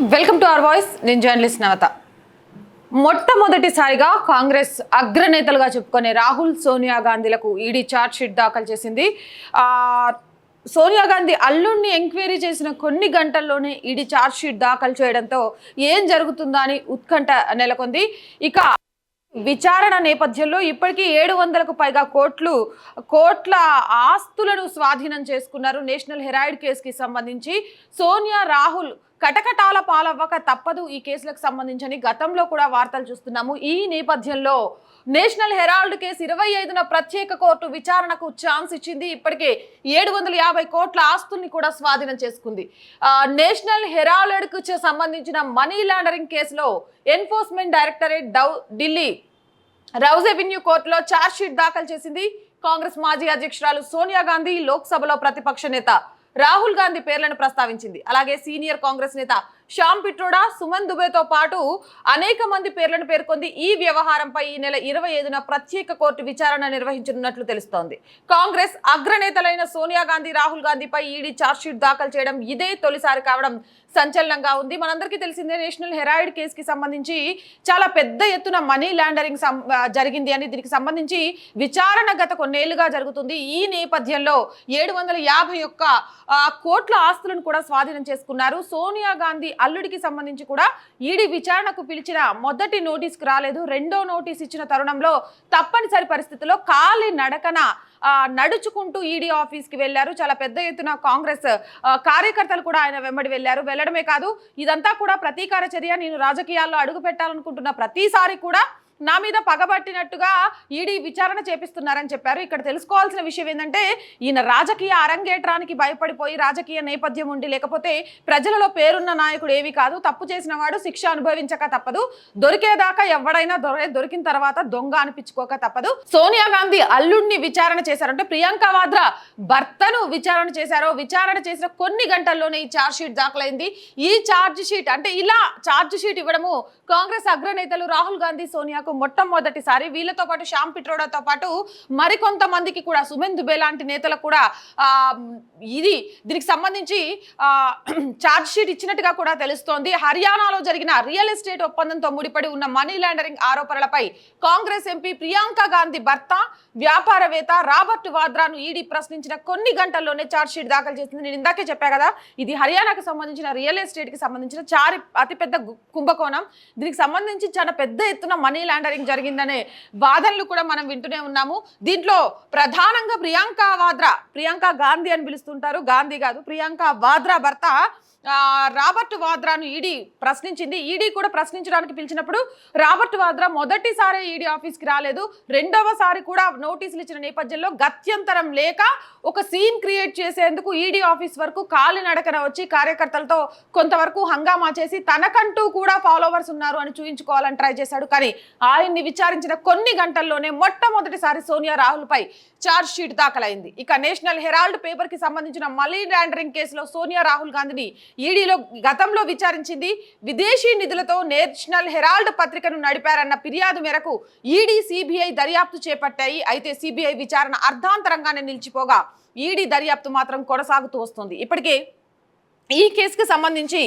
Welcome to our voice నేను journalist నవత. మొట్టమొదటిసారిగా కాంగ్రెస్ అగ్రనేతలుగా చెప్పుకునే రాహుల్ సోనియా గాంధీలకు ఈడీ చార్జ్షీట్ దాఖలు చేసింది. సోనియా గాంధీ అల్లుణ్ణి ఎంక్వైరీ చేసిన కొన్ని గంటల్లోనే ఈడీ ఛార్జ్ షీట్ దాఖలు చేయడంతో ఏం జరుగుతుందా అని ఉత్కంఠ నెలకొంది. ఇక విచారణ నేపథ్యంలో ఇప్పటికీ ఏడు వందలకు పైగా కోట్లు కోట్ల ఆస్తులను స్వాధీనం చేసుకున్నారు నేషనల్ హెరాయిడ్ కేసుకి సంబంధించి సోనియా రాహుల్. కటకటాల పాలవ్వక తప్పదు ఈ కేసులకు సంబంధించని గతంలో కూడా వార్తలు చూస్తున్నాము. ఈ నేపథ్యంలో నేషనల్ హెరాల్డ్ కేసు ఇరవై ఐదున ప్రత్యేక కోర్టు విచారణకు ఛాన్స్ ఇచ్చింది. ఇప్పటికే ఏడు వందల యాభై కోట్ల ఆస్తుల్ని కూడా స్వాధీనం చేసుకుంది. నేషనల్ హెరాల్డ్కు సంబంధించిన మనీ లాండరింగ్ కేసులో ఎన్ఫోర్స్మెంట్ డైరెక్టరేట్ డౌ ఢిల్లీ రౌజ్ ఎవెన్యూ కోర్టులో ఛార్జ్ షీట్ దాఖలు చేసింది. కాంగ్రెస్ మాజీ అధ్యక్షురాలు సోనియా గాంధీ లోక్సభలో ప్రతిపక్ష నేత రాహుల్ గాంధీ పేర్లను ప్రస్తావించింది. అలాగే సీనియర్ కాంగ్రెస్ నేత శ్యామ్ పిట్రోడా సుమన్ దుబేతో పాటు అనేక మంది పేర్లను పేర్కొంది ఈ వ్యవహారంపై ఈ నెల ఇరవై ఐదున ప్రత్యేక కోర్టు విచారణ నిర్వహించనున్నట్లు తెలుస్తోంది. కాంగ్రెస్ అగ్రనేతలైన సోనియా గాంధీ రాహుల్ గాంధీపై ఈడీ ఛార్జ్షీట్ దాఖలు చేయడం ఇదే తొలిసారి కావడం సంచలనంగా ఉంది. మనందరికీ తెలిసిందే నేషనల్ హెరాయిడ్ కేసుకి సంబంధించి చాలా పెద్ద ఎత్తున మనీ లాండరింగ్ సం- జరిగింది అని. దీనికి సంబంధించి విచారణ గత కొన్నేళ్ళుగా జరుగుతుంది. ఈ నేపథ్యంలో ఏడు వందల యాభై ఒక్క కోట్ల ఆస్తులను కూడా స్వాధీనం చేసుకున్నారు. సోనియా గాంధీ అల్లుడికి సంబంధించి కూడా ఈడీ విచారణకు పిలిచిన మొదటి నోటీస్కు రాలేదు. రెండో నోటీస్ ఇచ్చిన తరుణంలో తప్పనిసరి పరిస్థితిలో కాలి నడకన నడుచుకుంటూ ఈడీ ఆఫీస్కి వెళ్ళారు. చాలా పెద్ద ఎత్తున కాంగ్రెస్ కార్యకర్తలు కూడా ఆయన వెంబడి వెళ్ళారు. వెళ్ళడమే కాదు ఇదంతా కూడా ప్రతీకార చర్య. నేను రాజకీయాల్లో అడుగు పెట్టాలనుకుంటున్న ప్రతిసారి కూడా నా మీద పగబట్టినట్టుగా ఈడీ విచారణ చేపిస్తున్నారని చెప్పారు. ఇక్కడ తెలుసుకోవాల్సిన విషయం ఏంటంటే ఈయన రాజకీయ అరంగేట్రానికి భయపడిపోయి రాజకీయ నేపథ్యం ఉండి లేకపోతే ప్రజలలో పేరున్న నాయకుడు ఏవి కాదు. తప్పు చేసిన వాడు శిక్ష అనుభవించక తప్పదు. దొరికేదాకా ఎవడైనా దొర దొరికిన తర్వాత దొంగ అనిపించుకోక తప్పదు. సోనియా గాంధీ అల్లుడిని విచారణ చేశారంటే ప్రియాంక వాద్రా భర్తను విచారణ చేశారో. విచారణ చేసిన కొన్ని గంటల్లోనే ఈ ఛార్జ్ షీట్ దాఖలైంది. ఈ ఛార్జ్ షీట్ అంటే ఇలా ఛార్జ్ షీట్ ఇవ్వడము కాంగ్రెస్ అగ్రనేతలు రాహుల్ గాంధీ సోనియాకు మొట్టమొదటిసారి వీళ్ళతో పాటు శ్యామ్ పిట్రోడాతో పాటు మరికొంతమందికి కూడా సుమన్ దుబే లాంటి నేతలకు కూడా ఇది దీనికి సంబంధించి ఆ, ఛార్జ్ షీట్ ఇచ్చినట్టుగా కూడా తెలుస్తోంది. హర్యానాలో జరిగిన రియల్ ఎస్టేట్ ఒప్పందంతో ముడిపడి ఉన్న మనీ లాండరింగ్ ఆరోపణలపై కాంగ్రెస్ ఎంపీ ప్రియాంక గాంధీ భర్త వ్యాపారవేత్త రాబర్ట్ వాద్రాను ఈడీ ప్రశ్నించిన కొన్ని గంటల్లోనే ఛార్జ్ షీట్ దాఖలు చేసింది. నేను ఇందాకే చెప్పా కదా ఇది హర్యానాకు సంబంధించిన రియల్ ఎస్టేట్కి సంబంధించిన చారి అతిపెద్ద కుంభకోణం. దీనికి సంబంధించి చాలా పెద్ద ఎత్తున మనీ లాండరింగ్ జరిగిందనే వాదనలు కూడా మనం వింటూనే ఉన్నాము. దీంట్లో ప్రధానంగా ప్రియాంక వాద్రా ప్రియాంక గాంధీ అని పిలుస్తుంటారు. గాంధీ కాదు ప్రియాంక వాద్రా భర్త రాబర్ట్ వాద్రాను ఈడీ ప్రశ్నించింది. ఈడీ కూడా ప్రశ్నించడానికి పిలిచినప్పుడు రాబర్ట్ వాద్రా మొదటిసారి ఈడీ ఆఫీస్కి రాలేదు. రెండవసారి కూడా నోటీసులు ఇచ్చిన నేపథ్యంలో గత్యంతరం లేక ఒక సీన్ క్రియేట్ చేసేందుకు ఈడీ ఆఫీస్ వరకు కాలి నడకన వచ్చి కార్యకర్తలతో కొంతవరకు హంగామా చేసి తనకంటూ కూడా ఫాలోవర్స్ ఉన్నారు అని చూయించుకోవాలని ట్రై చేశాడు. కానీ ఆయన్ని విచారించిన కొన్ని గంటల్లోనే మొట్టమొదటిసారి సోనియా రాహుల్పై ఛార్జ్ షీట్ దాఖలైంది. ఇక నేషనల్ హెరాల్డ్ పేపర్కి సంబంధించిన మనీ ల్యాండరింగ్ కేసులో సోనియా రాహుల్ గాంధీని ఈడీలో గతంలో విచారించింది. విదేశీ నిధులతో నేషనల్ హెరాల్డ్ పత్రికను నడిపారన్న ఫిర్యాదు మేరకు ఈడీ సిబిఐ దర్యాప్తు చేపట్టాయి. అయితే సిబిఐ విచారణ అర్ధాంతరంగానే నిలిచిపోగా ఈడీ దర్యాప్తు మాత్రం కొనసాగుతూ వస్తుంది. ఇప్పటికే ఈ కేసుకు సంబంధించి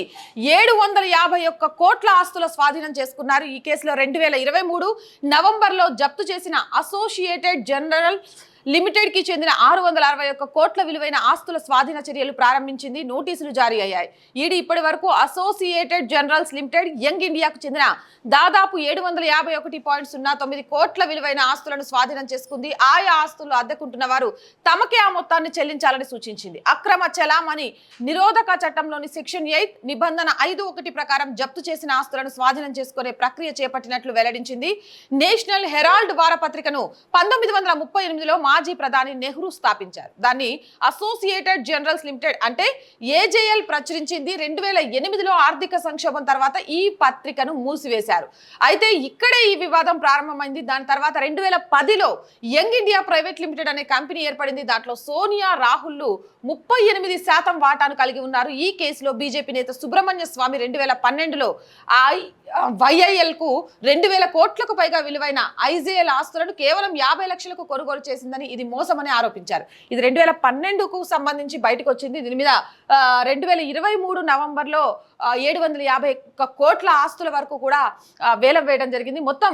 ఏడు వందల యాభై ఒక్క కోట్ల ఆస్తుల స్వాధీనం చేసుకున్నారు. ఈ కేసులో రెండు వేల ఇరవై మూడు నవంబర్లో జప్తు చేసిన అసోసియేటెడ్ జనరల్ లిమిటెడ్కి చెందిన ఆరు వందల అరవై ఒక్క కోట్ల విలువైన ఆస్తుల స్వాధీన చర్యలు ప్రారంభించింది నోటీసులు జారీ అయ్యాయి. ఈడీ ఇప్పటి వరకు అసోసియేటెడ్ జనరల్స్ లిమిటెడ్ యంగ్ ఇండియాకు చెందిన దాదాపు ఏడు వందల యాభై ఒకటి పాయింట్ సున్నా తొమ్మిది కోట్ల విలువైన ఆస్తులను స్వాధీనం చేసుకుంది. ఆయా ఆస్తులు అద్దెకుంటున్న వారు తమకే ఆ మొత్తాన్ని చెల్లించాలని సూచించింది. అక్రమ చలామణి నిరోధక చట్టంలోని సెక్షన్ ఎయిట్ నిబంధన ఐదు ఒకటి ప్రకారం జప్తు చేసిన ఆస్తులను స్వాధీనం చేసుకునే ప్రక్రియ చేపట్టినట్లు వెల్లడించింది. నేషనల్ హెరాల్డ్ వారపత్రికను పంతొమ్మిది వందల ముప్పై ఎనిమిదిలో మాజీ ప్రధాని నెహ్రూ స్థాపించారు. దాన్ని అసోసియేటెడ్ జనరల్స్ లిమిటెడ్ అంటే ఏజేఎల్ ప్రచురించింది రెండు వేల ఎనిమిదిలో ఆర్థిక సంక్షోభం తర్వాత ఈ పత్రికను మూసివేశారు. అయితే ఇక్కడే ఈ వివాదం ప్రారంభమైంది. దాని తర్వాత రెండు వేల పదిలో యంగ్ ఇండియా ప్రైవేట్ లిమిటెడ్ అనే కంపెనీ ఏర్పడింది. దాంట్లో సోనియా రాహుల్ ముప్పై ఎనిమిది శాతం వాటాను కలిగి ఉన్నారు. ఈ కేసులో బీజేపీ నేత సుబ్రహ్మణ్య స్వామి రెండు వేల పన్నెండులో వైఐఎల్కు వైఐఎల్కు రెండు వేల కోట్లకు పైగా విలువైన ఐజేఎల్ ఆస్తులను కేవలం యాభై లక్షలకు కొనుగోలు చేసిందని అని ఇది మోసమని ఆరోపించారు. ఇది రెండు వేల పన్నెండుకు సంబంధించి బయటకు వచ్చింది దీని మీద రెండు వేల ఇరవై మూడు నవంబర్లో ఏడు వందల యాభై ఒక్క కోట్ల ఆస్తుల వరకు కూడా వేలం వేయడం జరిగింది. మొత్తం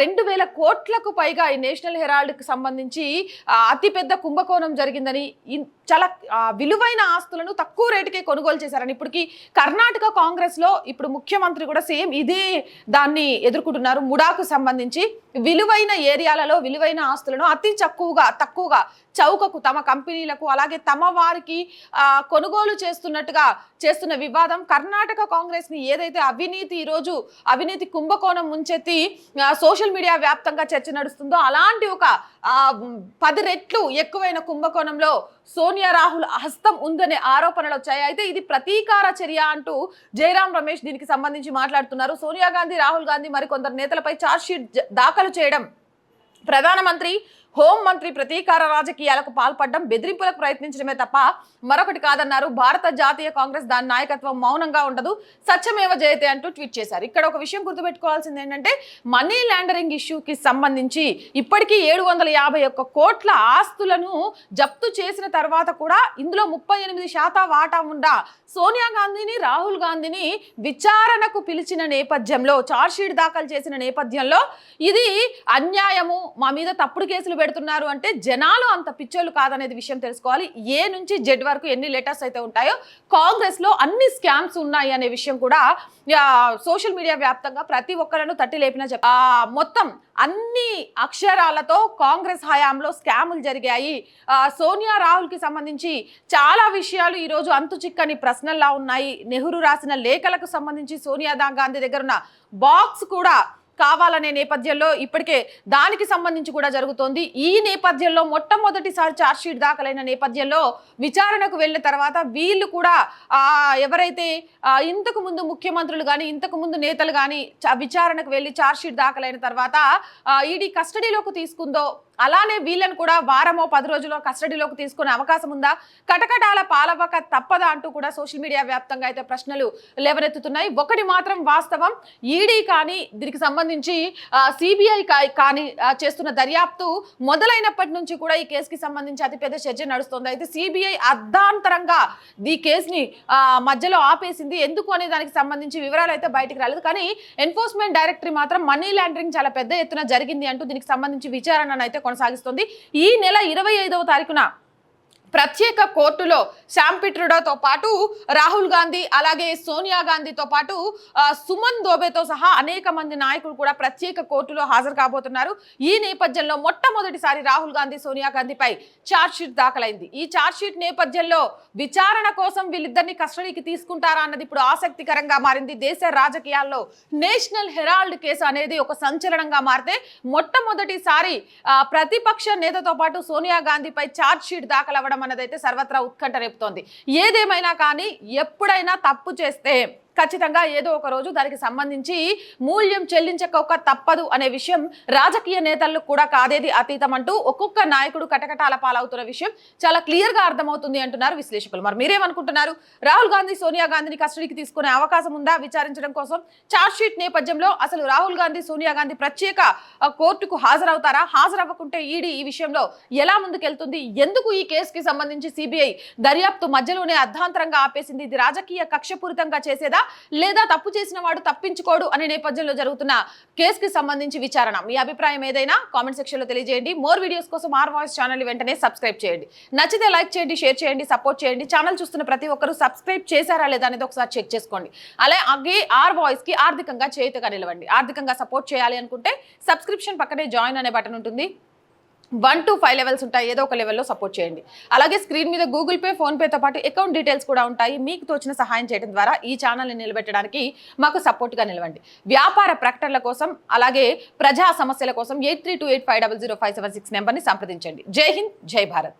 రెండు వేల కోట్లకు పైగా ఈ నేషనల్ హెరాల్డ్కి సంబంధించి అతిపెద్ద కుంభకోణం జరిగిందని చాలా విలువైన ఆస్తులను తక్కువ రేటుకే కొనుగోలు చేశారని ఇప్పటికి కర్ణాటక కాంగ్రెస్లో ఇప్పుడు ముఖ్యమంత్రి కూడా సేమ్ ఇదే దాన్ని ఎదుర్కొంటున్నారు. ముడాకు సంబంధించి విలువైన ఏరియాలలో విలువైన ఆస్తులను అతి తక్కువగా తక్కువగా చౌకకు తమ కంపెనీలకు అలాగే తమ వారికి కొనుగోలు చేస్తున్నట్టుగా చేస్తున్న వివాదం కర్ణాటక కాంగ్రెస్ని ఏదైతే అవినీతి ఈరోజు అవినీతి కుంభకోణం ముంచెత్తి సోషల్ మీడియా వ్యాప్తంగా చర్చ నడుస్తుందో అలాంటి ఒక పది రెట్లు ఎక్కువైన కుంభకోణంలో సోనియా రాహుల్ హస్తం ఉందనే ఆరోపణలు వచ్చాయి. అయితే ఇది ప్రతీకార చర్య అంటూ జయరాం రమేష్ దీనికి సంబంధించి మాట్లాడుతున్నారు. సోనియా గాంధీ రాహుల్ గాంధీ మరికొందరు నేతలపై ఛార్జ్షీట్ దాఖలు చేయడం ప్రధానమంత్రి హోం మంత్రి ప్రతీకార రాజకీయాలకు పాల్పడడం బెదిరింపులకు ప్రయత్నించడమే తప్ప మరొకటి కాదన్నారు. భారత జాతీయ కాంగ్రెస్ దాని నాయకత్వం మౌనంగా ఉండదు. సత్యమేవ జయతే అంటూ ట్వీట్ చేశారు. ఇక్కడ ఒక విషయం గుర్తుపెట్టుకోవాల్సింది ఏంటంటే మనీ ల్యాండరింగ్ ఇష్యూకి సంబంధించి ఇప్పటికీ ఏడు వందల యాభై ఒక్క కోట్ల ఆస్తులను జప్తు చేసిన తర్వాత కూడా ఇందులో ముప్పై ఎనిమిది శాతం వాటా ఉండా సోనియా గాంధీని రాహుల్ గాంధీని విచారణకు పిలిచిన నేపథ్యంలో చార్జ్షీట్ దాఖలు చేసిన నేపథ్యంలో ఇది అన్యాయము. మా మీద తప్పుడు కేసులు పెడుతున్నారు అంటే జనాలు అంత పిచ్చోళ్ళు కాదనేది విషయం తెలుసుకోవాలి. ఏ నుంచి జెడ్ వరకు ఎన్ని లెటర్స్ అయితే ఉంటాయో కాంగ్రెస్లో అన్ని స్కామ్స్ ఉన్నాయి అనే విషయం కూడా సోషల్ మీడియా వ్యాప్తంగా ప్రతి ఒక్కరను తట్టి లేపిన చెప్ మొత్తం అన్ని అక్షరాలతో కాంగ్రెస్ హయాంలో స్కాములు జరిగాయి. సోనియా రాహుల్కి సంబంధించి చాలా విషయాలు ఈరోజు అంతు చిక్కని ప్రశ్నల్లా ఉన్నాయి. నెహ్రూ రాసిన లేఖలకు సంబంధించి సోనియా దా- గాంధీ దగ్గర ఉన్న బాక్స్ కూడా కావాలనే నేపథ్యంలో ఇప్పటికే దానికి సంబంధించి కూడా జరుగుతోంది. ఈ నేపథ్యంలో మొట్టమొదటిసారి ఛార్జ్షీట్ దాఖలైన నేపథ్యంలో విచారణకు వెళ్ళిన తర్వాత వీళ్ళు కూడా ఎవరైతే ఇంతకు ముందు ముఖ్యమంత్రులు కానీ ఇంతకు ముందు నేతలు కానీ విచారణకు వెళ్ళి ఛార్జ్షీట్ దాఖలైన తర్వాత ఈడీ కస్టడీలోకి తీసుకుందో అలానే వీళ్ళని కూడా వారమో పది రోజుల్లో కస్టడీలోకి తీసుకునే అవకాశం ఉందా? కటకటాల పాలవక తప్పదా అంటూ కూడా సోషల్ మీడియా వ్యాప్తంగా అయితే ప్రశ్నలు లేవనెత్తుతున్నాయి. ఒకటి మాత్రం వాస్తవం ఈడీ కానీ దీనికి సంబంధించి సిబిఐ కానీ చేస్తున్న దర్యాప్తు మొదలైనప్పటి నుంచి కూడా ఈ కేసుకి సంబంధించి అతిపెద్ద చర్చ నడుస్తుంది. అయితే సిబిఐ అర్ధాంతరంగా ఈ కేసుని మధ్యలో ఆపేసింది. ఎందుకు అనే దానికి సంబంధించి వివరాలు అయితే బయటికి రాలేదు. కానీ ఎన్ఫోర్స్మెంట్ డైరెక్టరీ మాత్రం మనీ లాండరింగ్ చాలా పెద్ద ఎత్తున జరిగింది అంటూ దీనికి సంబంధించి విచారణను అయితే కొనసాగిస్తుంది. ఈ నెల ఇరవై ఐదవ తారీఖున ప్రత్యేక కోర్టులో శాంపిట్రుడోతో పాటు రాహుల్ గాంధీ అలాగే సోనియా గాంధీతో పాటు సుమన్ దోబేతో సహా అనేక మంది నాయకులు కూడా ప్రత్యేక కోర్టులో హాజరు కాబోతున్నారు. ఈ నేపథ్యంలో మొట్టమొదటిసారి రాహుల్ గాంధీ సోనియా గాంధీపై ఛార్జ్షీట్ దాఖలైంది. ఈ ఛార్జ్షీట్ నేపథ్యంలో విచారణ కోసం వీళ్ళిద్దరిని కస్టడీకి తీసుకుంటారా అన్నది ఇప్పుడు ఆసక్తికరంగా మారింది. దేశ రాజకీయాల్లో నేషనల్ హెరాల్డ్ కేసు అనేది ఒక సంచలనంగా మారితే మొట్టమొదటిసారి ప్రతిపక్ష నేతతో పాటు సోనియా గాంధీపై ఛార్జ్ షీట్ దాఖలవ్వడం అన్నది అయితే సర్వత్రా ఉత్కంఠ రేపుతోంది. ఏదేమైనా కానీ ఎప్పుడైనా తప్పు చేస్తే ఖచ్చితంగా ఏదో ఒక రోజు దానికి సంబంధించి మూల్యం చెల్లించక తప్పదు అనే విషయం రాజకీయ నేతలకు కూడా కాదేది అతీతం అంటూ ఒక్కొక్క నాయకుడు కటకటాల పాలవుతున్న విషయం చాలా క్లియర్గా అర్థమవుతుంది అంటున్నారు విశ్లేషకులు. మరి మీరేమనుకుంటున్నారు? రాహుల్ గాంధీ సోనియా గాంధీని కస్టడీకి తీసుకునే అవకాశం ఉందా? విచారించడం కోసం చార్జ్షీట్ నేపథ్యంలో అసలు రాహుల్ గాంధీ సోనియా గాంధీ ప్రత్యేక కోర్టుకు హాజరవుతారా? హాజరవ్వకుంటే ఈడీ ఈ విషయంలో ఎలా ముందుకెళ్తుంది? ఎందుకు ఈ కేసుకి సంబంధించి సిబిఐ దర్యాప్తు మధ్యలోనే అర్ధాంతరంగా ఆపేసింది? ఇది రాజకీయ కక్షపూరితంగా చేసేదా? లేదా తప్పు చేసిన వాడు తప్పించుకోడు అనే నేపథ్యంలో జరుగుతున్న కేసుకి సంబంధించి విచారణ. మీ అభిప్రాయం ఏదైనా కామెంట్ సెక్షన్లో తెలియజేయండి. మోర్ వీడియోస్ కోసం ఆర్ వాయిస్ ఛానల్ వెంటనే సబ్స్క్రైబ్ చేయండి. నచ్చితే లైక్ చేయండి షేర్ చేయండి సపోర్ట్ చేయండి. ఛానల్ చూస్తున్న ప్రతి ఒక్కరూ సబ్స్క్రైబ్ చేశారా లేదా అనేది ఒకసారి చెక్ చేసుకోండి. అలాగే ఆర్ వాయిస్కి ఆర్థికంగా చేయుతగా నిలవండి. ఆర్థికంగా సపోర్ట్ చేయాలి అనుకుంటే సబ్స్క్రిప్షన్ పక్కనే జాయిన్ అనే బటన్ ఉంటుంది. వన్ టు ఫైవ్ లెవెల్స్ ఉంటాయి ఏదో ఒక లెవెల్లో సపోర్ట్ చేయండి. అలాగే స్క్రీన్ మీద గూగుల్ పే ఫోన్పేతో పాటు అకౌంట్ డీటెయిల్స్ కూడా ఉంటాయి. మీకు తోచిన సహాయం చేయడం ద్వారా ఈ ఛానల్ని నిలబెట్టడానికి మాకు సపోర్ట్గా నిలవండి. వ్యాపార ప్రకటనల కోసం అలాగే ప్రజా సమస్యల కోసం eight three two eight five double zero five seven six నెంబర్ని సంప్రదించండి. జై హింద్ జై భారత్.